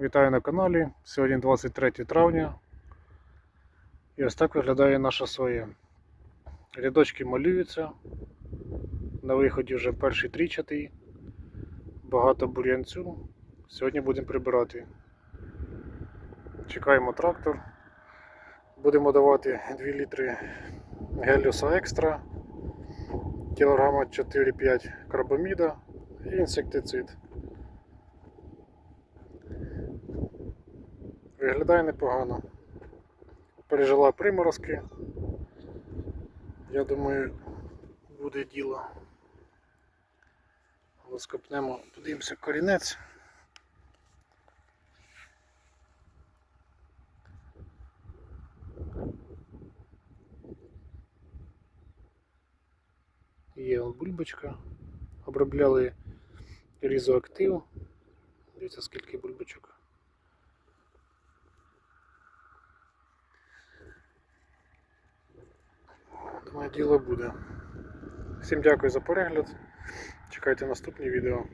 Вітаю на каналі. Сьогодні 23 травня. І ось так виглядає наша соя. Рядочки малюються. На виході вже перший трічатий. Багато бур'янцю. Сьогодні будемо прибирати. Чекаємо трактор. Будемо давати 2 літри геліуса екстра, кілограма 4-5 карбаміда і інсектицид. Виглядає непогано. Пережила приморозки. Я думаю, буде діло. Розкопнемо, подивимося корінець. Є бульбочка. Обробляли різоактив. Дивіться, скільки бульбочок. Думаю, діло буде. Всім дякую за перегляд. Чекайте наступні відео.